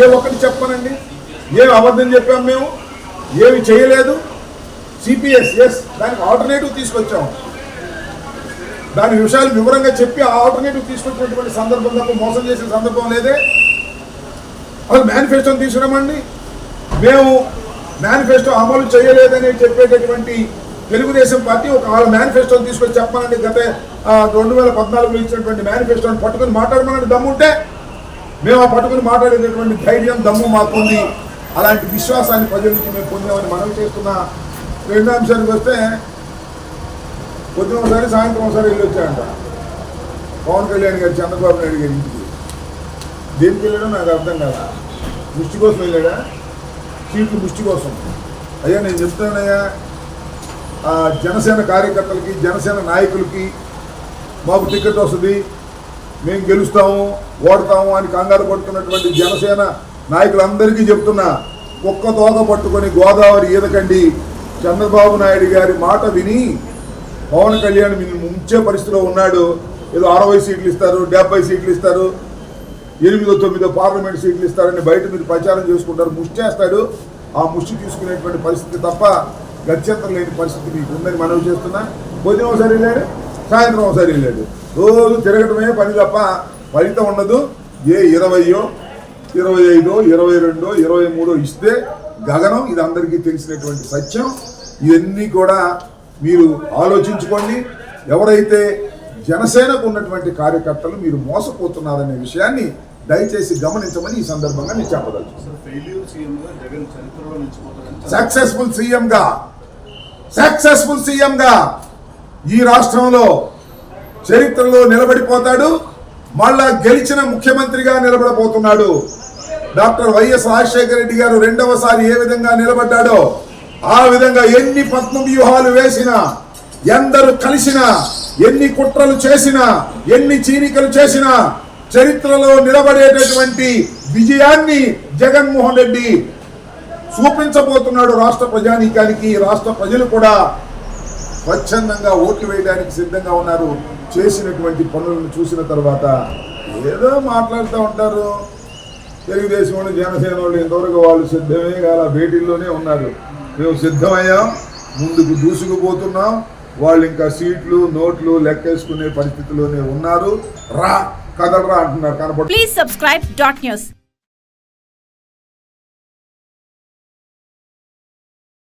ఏ ఒక్కటి చెప్పనండి? ఏమి అబద్ధం చెప్పాం మేము? ఏమి చేయలేదు? సిపిఎస్ ఎస్ దానికి ఆల్టర్నేటివ్ తీసుకొచ్చాం. దాని విషయాలు వివరంగా చెప్పి ఆ ఆల్టర్నేటివ్ తీసుకొచ్చినటువంటి సందర్భం తప్ప మోసం చేసిన సందర్భం లేదే. అసలు మేనిఫెస్టోని తీసుకురామండి మేము మేనిఫెస్టో అమలు చేయలేదని చెప్పేటటువంటి తెలుగుదేశం పార్టీ ఒక వాళ్ళ మేనిఫెస్టోని తీసుకొచ్చి చెప్పాలండి గత రెండు వేల పద్నాలుగులో ఇచ్చినటువంటి మేనిఫెస్టోని పట్టుకొని మాట్లాడమని దమ్ముంటే మేము ఆ పట్టుకొని మాట్లాడేటటువంటి ధైర్యం దమ్ము మాకుంది. అలాంటి విశ్వాసాన్ని ప్రజల నుంచి మేము పొందామని మనం చేస్తున్న రెండో అంశానికి వస్తే పొద్దున ఒకసారి సాయంత్రం ఒకసారి వెళ్ళి వచ్చాయంట పవన్ కళ్యాణ్ గారు చంద్రబాబు నాయుడు గారి ఇంటికి. దేనికి వెళ్ళాడో నాకు అర్థం కాదా ముష్టి కోసం వెళ్ళాడా? సీట్లు ముష్టి కోసం. అయ్యా నేను చెప్తానయ్యా ఆ జనసేన కార్యకర్తలకి జనసేన నాయకులకి మాకు టికెట్ వస్తుంది. మేము గెలుస్తాము ఓడతాము అని కంగారు పడుతున్నటువంటి జనసేన నాయకులందరికీ చెప్తున్నా ఒక్క తోక పట్టుకొని గోదావరి ఈదకండి. చంద్రబాబు నాయుడు గారి మాట విని పవన్ కళ్యాణ్ మీరు ముంచే పరిస్థితిలో ఉన్నాడు. ఏదో అరవై సీట్లు ఇస్తారు డెబ్బై సీట్లు ఇస్తారు ఎనిమిదో తొమ్మిదో పార్లమెంట్ సీట్లు ఇస్తారని బయట మీరు ప్రచారం చేసుకుంటారు ముష్టి చేస్తాడు. ఆ ముష్టి తీసుకునేటువంటి పరిస్థితి తప్ప గత్యంతరం లేని పరిస్థితి మీకు ఉందని మనవి చేస్తున్నా. పొద్దున ఒకసారి వెళ్ళాడు సాయంత్రం ఒకసారి వెళ్ళాడు. రోజు తిరగటమే పని తప్ప ఫలితం ఉండదు. ఏ ఇరవయో ఇరవై ఐదో ఇరవై రెండో ఇరవై మూడో ఇస్తే గగనం ఇది అందరికీ తెలిసినటువంటి సత్యం. ఇవన్నీ కూడా మీరు ఆలోచించుకోండి. ఎవరైతే జనసేనకు ఉన్నటువంటి కార్యకర్తలు మీరు మోసపోతున్నారనే విషయాన్ని దయచేసి గమనించమని ఈ సందర్భంగా నేను చెప్పదలుచు సక్సెస్ఫుల్ సీఎం గా సక్సెస్ఫుల్ సీఎం గా ఈ రాష్ట్రంలో చరిత్రలో నిలబడిపోతాడు మళ్ళా గెలిచిన ముఖ్యమంత్రిగా నిలబడబోతున్నాడు. డాక్టర్ వైఎస్ రాజశేఖర రెడ్డి గారు రెండవసారి ఏ విధంగా నిలబడ్డాడో ఆ విధంగా ఎన్ని పద్మ వ్యూహాలు వేసినా ఎందరు కలిసినా ఎన్ని కుట్రలు చేసినా ఎన్ని చీనికలు చేసినా చరిత్రలో నిలబడేటటువంటి విజయాన్ని జగన్మోహన్ రెడ్డి చూపించబోతున్నాడు రాష్ట్ర ప్రజానీకానికి రాష్ట్ర ప్రజలు కూడా స్వచ్ఛందంగా ఓట్లు వేయడానికి సిద్ధంగా ఉన్నారు చేసినటువంటి పనులను చూసిన తర్వాత ఏదో మాట్లాడుతూ ఉంటారు. తెలుగుదేశం వాళ్ళు జనసేన వాళ్ళు ఇంతవరకు వాళ్ళు సిద్ధమే కాల భేటీల్లోనే ఉన్నారు. మేము సిద్ధమయ్యాం ముందుకు దూసుకుపోతున్నాం వాళ్ళు ఇంకా సీట్లు నోట్లు లెక్కేసుకునే పరిస్థితిలోనే ఉన్నారు. రా కదలరా అంటున్నారు కనపడు